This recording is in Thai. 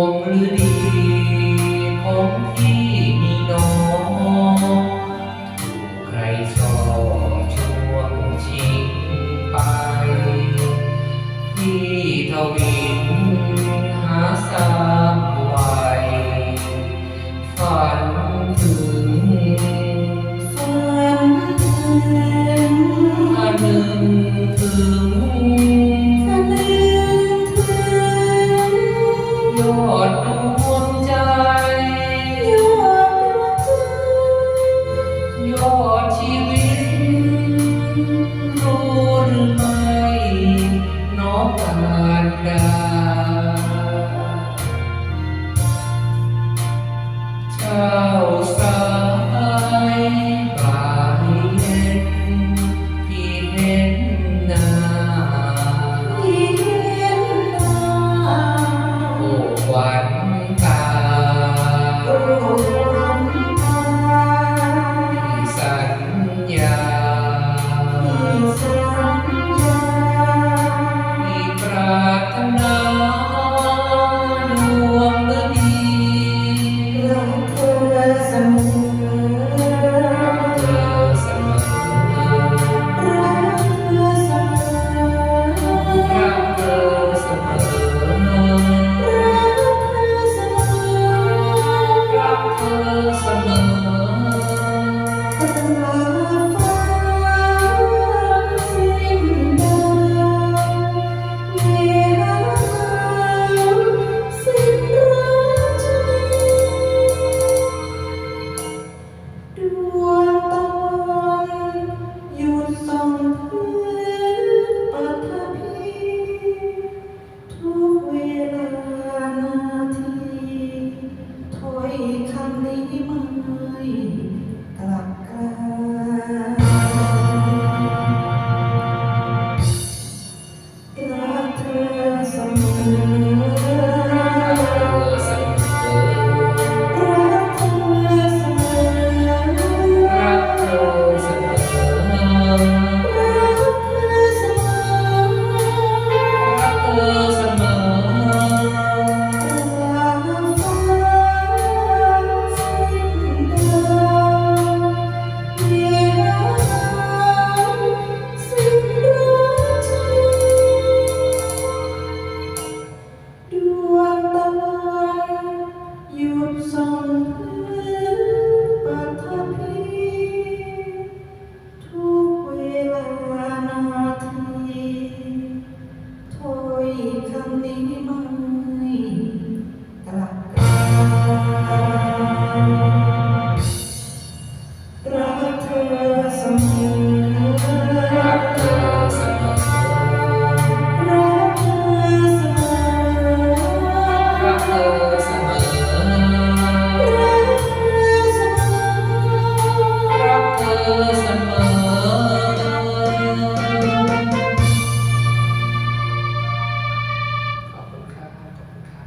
วงอดีของพี่มีน้องถูกใครชอบช่วงชิงไป พี่ทวินหาสามไวยฝันถึงฝันถึงอันหนึ่งถึง uh, ทุ